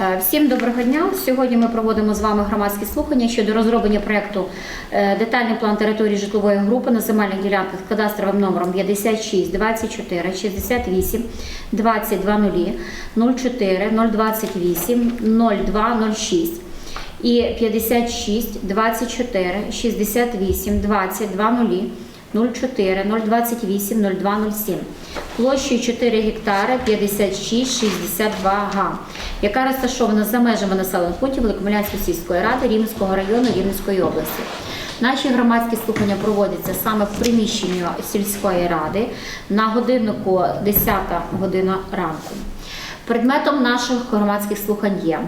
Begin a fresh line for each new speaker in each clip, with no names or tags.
Е, Всім доброго дня. Сьогодні ми проводимо з вами громадські слухання щодо розроблення проекту е, детальний план території житлової групи на земельних ділянках з кадастровим номером 56 24 68 22 04 028 02 06 і 56 24 68 22 04 028 02 07 площею 4 гектари 56 62 га, яка розташована за межами населених пунктів Великомилянської сільської ради Рівненського району Рівненської області. Наші громадські слухання проводяться саме в приміщенні сільської ради на годиннику 10 година ранку. Предметом наших громадських слухань є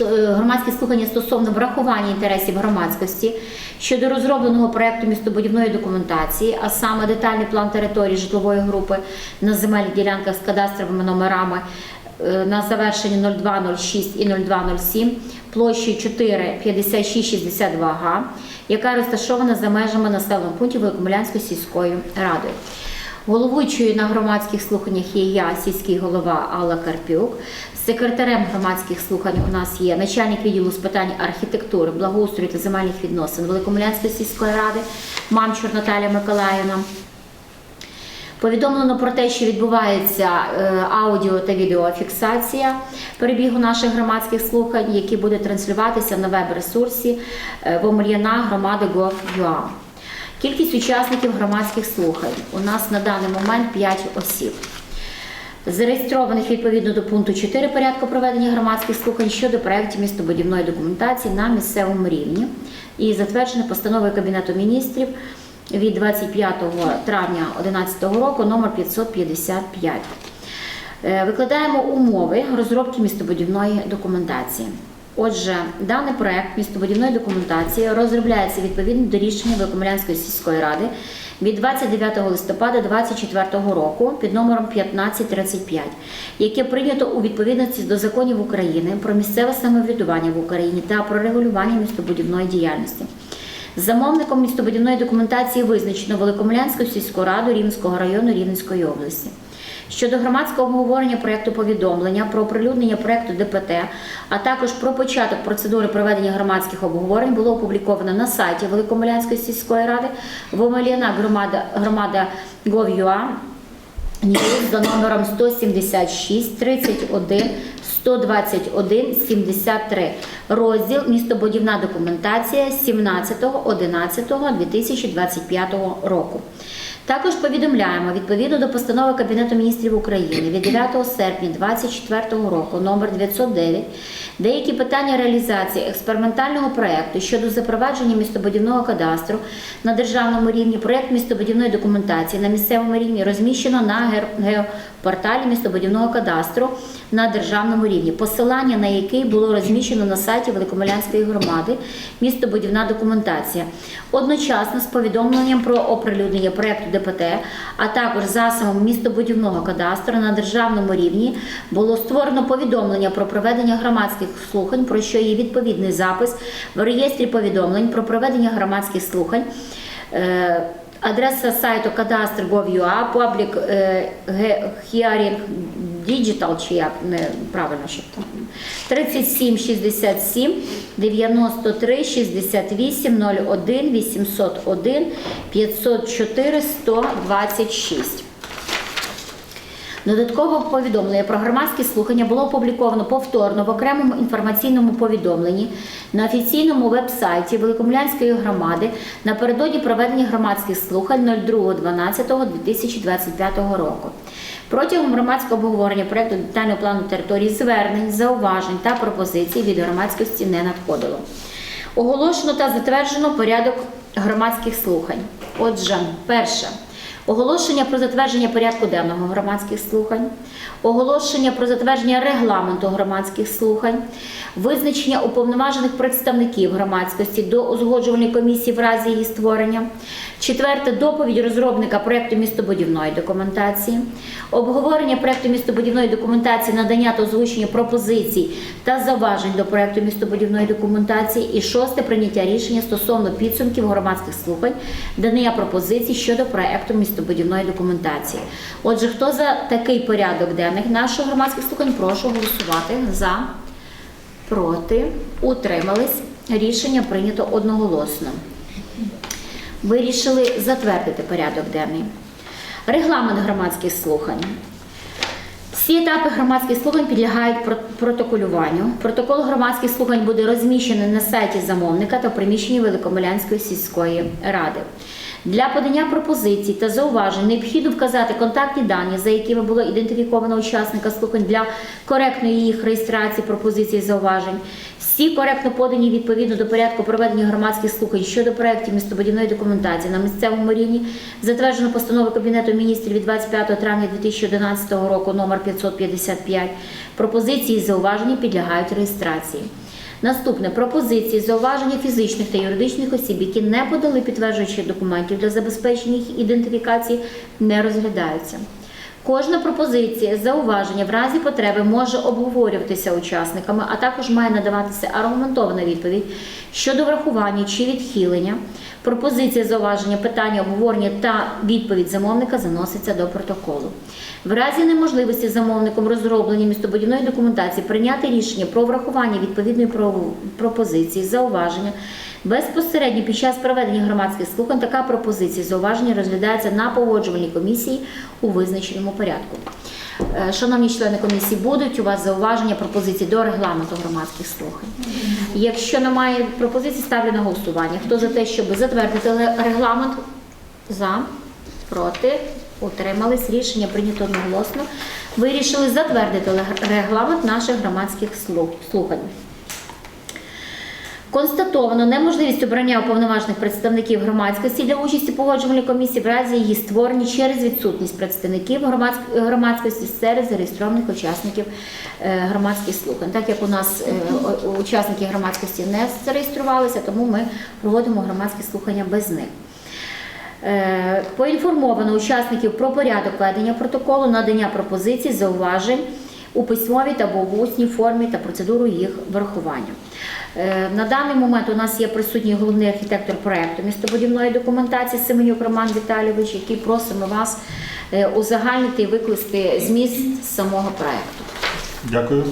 громадські слухання стосовно врахування інтересів громадськості щодо розробленого проекту містобудівної документації, а саме детальний план території житлової групи на земельних ділянках з кадастровими номерами е, на завершенні 0206 і 0207 площею 4 56 62 га, яка розташована за межами населеного пункту Великомилянської сільської ради. Головуючою на громадських слуханнях є я, сільський голова Алла Карпюк. Секретарем громадських слухань у нас є начальник відділу з питань архітектури, благоустрою та земельних відносин Великомилянської сільської ради Мамчур Наталія Миколаївна. Повідомлено про те, що відбувається е, аудіо та відеофіксація перебігу наших громадських слухань, які буде транслюватися на веб-ресурсі е, Вомельяна громади Gov.ua. Кількість учасників громадських слухань у нас на даний момент 5 осіб. Зареєстрованих відповідно до пункту 4 порядку проведення громадських слухань щодо проєктів містобудівної документації на місцевому рівні і затверджене постановою Кабінету міністрів від 25 травня 2011 року номер 555. Е, Викладаємо умови розробки містобудівної документації. Отже, даний проект містобудівної документації розробляється відповідно до рішення Великомилянської сільської ради від 29 листопада 2024 року під номером 1535, яке прийнято у відповідності до законів України про місцеве самоврядування в Україні та про регулювання містобудівної діяльності. Замовником містобудівної документації визначено Великомлянську сільську раду Рівненського району Рівненської області. Щодо громадського обговорення проекту повідомлення про оприлюднення проекту ДПТ, а також про початок процедури проведення громадських обговорень було опубліковано на сайті Великомилянської сільської ради Вомеліна громада, громада Gov.ua Ньюз за номером 176 31 121 73. Розділ містобудівна документація 17.11.2025 року. Також повідомляємо відповідно до постанови Кабінету міністрів України від 9 серпня 2024 року номер 909 деякі питання реалізації експериментального проекту щодо запровадження містобудівного кадастру на державному рівні проект містобудівної документації на місцевому рівні розміщено на геопорталі містобудівного кадастру на державному рівні, посилання на який було розміщено на сайті Великомилянської громади містобудівна документація. Одночасно з повідомленням про оприлюднення проекту ДПТ, а також засобом містобудівного кадастру на державному рівні було створено повідомлення про проведення громадських слухань, про що є відповідний запис в реєстрі повідомлень про проведення громадських слухань. Е, Адреса сайту кадастр.gov.ua, паблік е, Hearing Digital, чи як неправильно, щоб там 37 67 93 68 01 801 504 126. Додатково повідомлення про громадські слухання було опубліковано повторно в окремому інформаційному повідомленні на офіційному веб-сайті Великомлянської громади напередодні проведення громадських слухань 02.12.2025 року. Протягом громадського обговорення проекту детального плану території звернень, зауважень та пропозицій від громадськості не надходило. Оголошено та затверджено порядок громадських слухань. Отже, перше. Оголошення про затвердження порядку денного громадських слухань, оголошення про затвердження регламенту громадських слухань, визначення уповноважених представників громадськості до узгоджувальної комісії в разі її створення. Четверте. Доповідь розробника проекту містобудівної документації, обговорення проекту містобудівної документації, надання та озвучення пропозицій та заважень до проекту містобудівної документації. І шосте. Прийняття рішення стосовно підсумків громадських слухань, надання пропозицій щодо проекту містобудівної містобудівної документації. Отже, хто за такий порядок денних наших громадських слухань, прошу голосувати за, проти, утримались. Рішення прийнято одноголосно. Вирішили затвердити порядок денний. Регламент громадських слухань. Всі етапи громадських слухань підлягають протоколюванню. Протокол громадських слухань буде розміщений на сайті замовника та в приміщенні Великомилянської сільської ради. Для подання пропозицій та зауважень необхідно вказати контактні дані, за якими було ідентифіковано учасника слухань для коректної їх реєстрації пропозицій зауважень. Всі коректно подані відповідно до порядку проведення громадських слухань щодо проєктів містобудівної документації на місцевому рівні, затверджено постановою Кабінету міністрів від 25 травня 2011 року номер 555. Пропозиції зауваження підлягають реєстрації. Наступне пропозиції зауваження фізичних та юридичних осіб, які не подали підтверджуючих документів для забезпечення їх ідентифікації, не розглядаються. Кожна пропозиція, зауваження в разі потреби може обговорюватися учасниками, а також має надаватися аргументована відповідь щодо врахування чи відхилення. Пропозиція, зауваження, питання, обговорення та відповідь замовника заноситься до протоколу. В разі неможливості замовником розроблення містобудівної документації прийняти рішення про врахування відповідної про- пропозиції, зауваження безпосередньо під час проведення громадських слухань така пропозиція зауваження розглядається на погоджувальній комісії у визначеному порядку. Е, Шановні члени комісії, будуть у вас зауваження пропозиції до регламенту громадських слухань. Якщо немає пропозицій, ставлю на голосування. Хто за те, щоб затвердити регламент? За, проти, утримались. Рішення прийнято одноголосно. Вирішили затвердити регламент наших громадських слухань. Констатовано неможливість обрання уповноважених представників громадськості для участі в погоджувальній комісії в разі її створення через відсутність представників громадськості серед зареєстрованих учасників е, громадських слухань. Так як у нас е, учасники громадськості не зареєструвалися, тому ми проводимо громадські слухання без них. Е, Поінформовано учасників про порядок ведення протоколу, надання пропозицій, зауважень у письмовій та в усній формі та процедуру їх врахування. Е, На даний момент у нас є присутній головний архітектор проєкту містобудівної документації Семенюк Роман Віталійович, який просимо вас е, узагальнити і викласти зміст самого проєкту.
Дякую.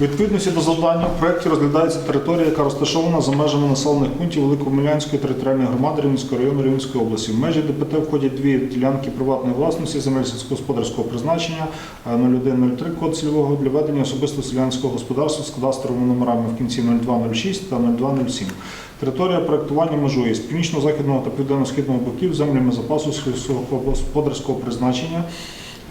Відповідності до завдання в проєкті розглядається територія, яка розташована за межами населених пунктів Великомилянської територіальної громади Рівненського району Рівненської області. В межі ДПТ входять дві ділянки приватної власності земель сільськогосподарського призначення е, 0103 код цільового для ведення особисто селянського господарства з кадастровими номерами в кінці 0206 та 0207. Територія проектування межує з північно-західного та південно-східного боків землями запасу сільськогосподарського призначення.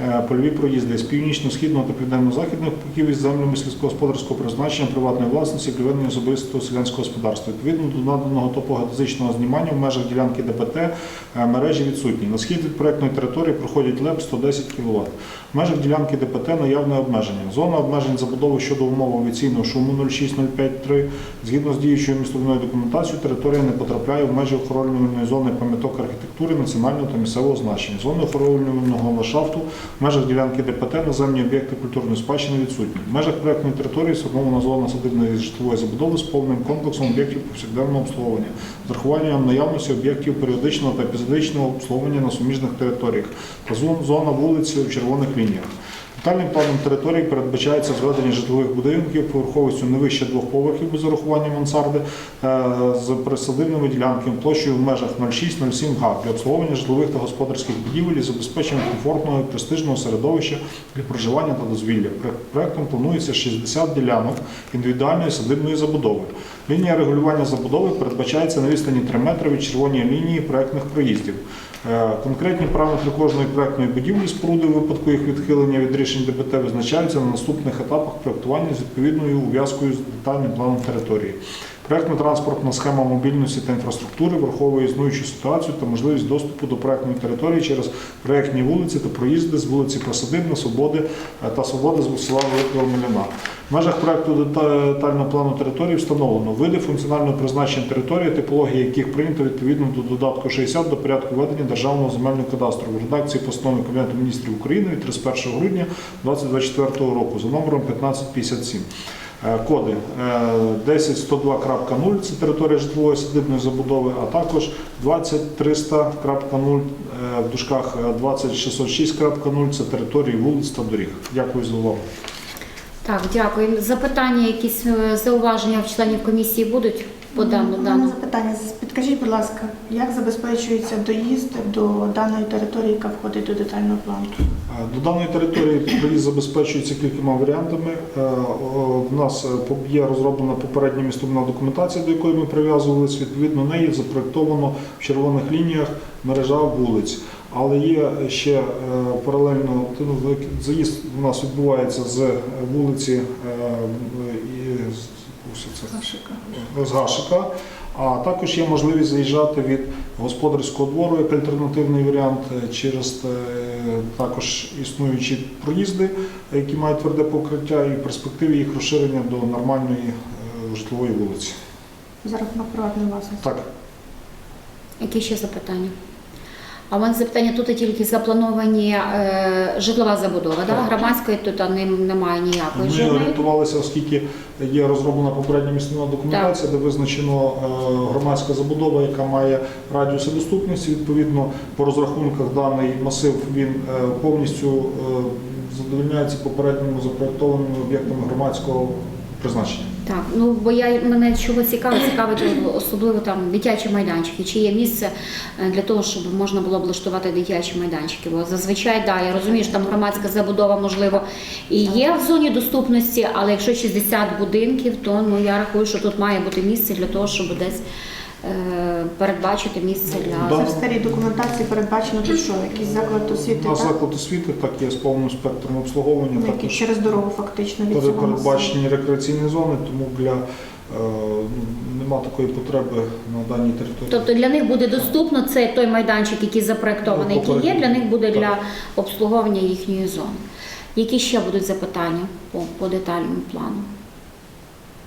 Е, Польові проїзди з північно-східного та південно-західних боків із землями сільськогосподарського призначення приватної власності для особистого селянського господарства. Відповідно до наданого топогеодезичного знімання в межах ділянки ДПТ е, мережі відсутні. На схід від проектної території проходять ЛЕП 110 кВт. В межах ділянки ДПТ наявне обмеження. Зона обмежень забудови щодо умов авіаційного шуму 06053. Згідно з діючою містобудівною документацією, територія не потрапляє в межі охоронювальної зони пам'яток архітектури національного та місцевого значення. Зони охоронювального ландшафту в межах ділянки ДПТ наземні об'єкти культурної спадщини відсутні. В межах проектної території сформована зона садибної житлової забудови з повним комплексом об'єктів повсякденного обслуговування, з урахуванням наявності об'єктів періодичного та епізодичного обслуговування на суміжних територіях та зон- зона вулиці в червоних лініях. Детальним планом території передбачається зведення житлових будинків поверховістю не вище двох поверхів без урахування мансарди е, з присадибними ділянками площею в межах 06-07 га для обслуговування житлових та господарських будівель і забезпечення комфортного і престижного середовища для проживання та дозвілля. Проектом планується 60 ділянок індивідуальної садибної забудови. Лінія регулювання забудови передбачається на відстані 3 метри від червоної лінії проектних проїздів. Е, Конкретні параметри кожної проектної будівлі споруди у випадку їх відхилення від рішень ДБТ визначаються на наступних етапах проектування з відповідною ув'язкою з детальним планом території. Проектно-транспортна схема мобільності та інфраструктури враховує існуючу ситуацію та можливість доступу до проектної території через проектні вулиці та проїзди з вулиці Просадибна, Свободи е, та Свободи з села Великого Міляна. В межах проекту детального плану території встановлено види функціонального призначення території, типології яких прийнято відповідно до додатку 60 до порядку ведення державного земельного кадастру в редакції постанови Кабінету міністрів України від 31 грудня 2024 року за номером 1557. Е, Коди е, 10102.0 це територія житлової садибної забудови, а також 20300.0 е, в дужках е, 20606.0 це території вулиць та доріг. Дякую за увагу.
Так, дякую. Запитання, якісь е, зауваження в членів комісії будуть по даному
У мене
даному?
запитання. Підкажіть, будь ласка, як забезпечується доїзд до даної території, яка входить до детального плану?
Е, До даної території проїзд забезпечується кількома варіантами. Е, о, В нас е, є розроблена попередня містобудівна документація, до якої ми прив'язувалися. Відповідно неї запроєктовано в червоних лініях мережа вулиць. Але є ще е, паралельно ну, заїзд у нас відбувається з вулиці е, і з- ось з Гашика. А також є можливість заїжджати від господарського двору як альтернативний варіант е, через е, також існуючі проїзди, які мають тверде покриття, і в перспективі їх розширення до нормальної е, житлової вулиці.
За рахунок приватної власності?
Так,
Які ще запитання? А у мене запитання тут тільки заплановані е, житлова забудова, да? Громадської тут а, нем- немає ніякої
ми
жодної.
орієнтувалися, оскільки є розроблена попередня місцева документація, де визначено е, громадська забудова, яка має радіуси доступності. Відповідно, по розрахунках даний масив він е, повністю е, задовольняється попередньому запроектованими об'єктами громадського призначення.
Так, ну бо я мене чого цікаво, цікавить особливо там дитячі майданчики. Чи є місце е, для того, щоб можна було облаштувати дитячі майданчики? Бо зазвичай, да, я розумію, що там громадська забудова, можливо, і є в зоні доступності, але якщо 60 будинків, то ну я рахую, що тут має бути місце для того, щоб десь передбачити місце для
Да.
Це в старій документації передбачено тут що? Якийсь заклад освіти,
На
так?
заклад освіти так є з повним спектром обслуговування.
Ну, який
Також
через дорогу фактично від цього масиву.
передбачені рекреаційні зони, тому для е, ну, нема такої потреби на даній території.
Тобто для них буде доступно це той майданчик, який запроектований,
Ну,
який є, для них буде
так.
для обслуговування їхньої зони. Які ще будуть запитання по, по детальному плану?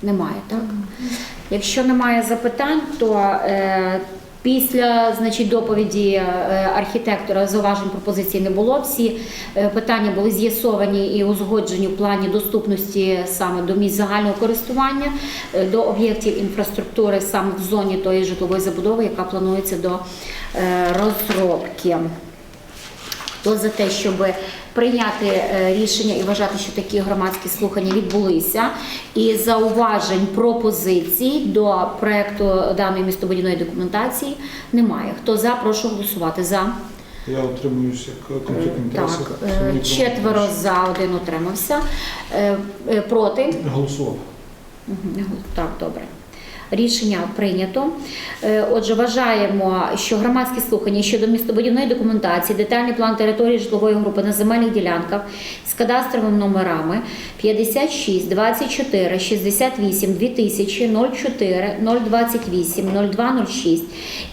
Немає, так? Якщо немає запитань, то е, після значить, доповіді е, архітектора зауважень пропозицій не було. Всі е, питання були з'ясовані і узгоджені в плані доступності саме до місць загального користування, е, до об'єктів інфраструктури саме в зоні тої житлової забудови, яка планується до розробки. Хто за те, щоб прийняти е, рішення і вважати, що такі громадські слухання відбулися, і зауважень пропозицій до проекту даної містобудівної документації немає. Хто за, прошу голосувати за.
Я отримуюсь як конфлікт
Так,
інтересів.
е, четверо за, один утримався. Е, Проти.
Голосував.
Так, добре. Рішення прийнято. Е, Отже, вважаємо, що громадські слухання щодо містобудівної документації, детальний план території житлової групи на земельних ділянках з кадастровими номерами 56, 24, 68, 2000, 04, 028, 0206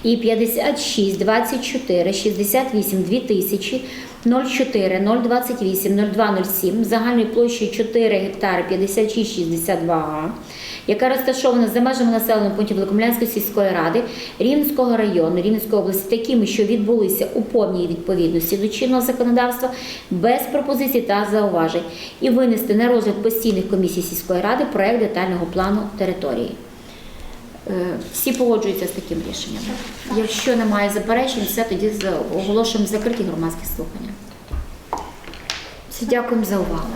і 56, 24, 68, 2000, 04, 028, 0207 загальною площею 4 гектари 56,62 га, яка розташована за межами населеного пункту Великомлянської сільської ради Рівненського району Рівненської області, такими, що відбулися у повній відповідності до чинного законодавства без пропозицій та зауважень, і винести на розгляд постійних комісій сільської ради проект детального плану території. Е, Всі погоджуються з таким рішенням. Якщо немає заперечень, все тоді оголошуємо закриті громадські слухання. Всі дякуємо за увагу.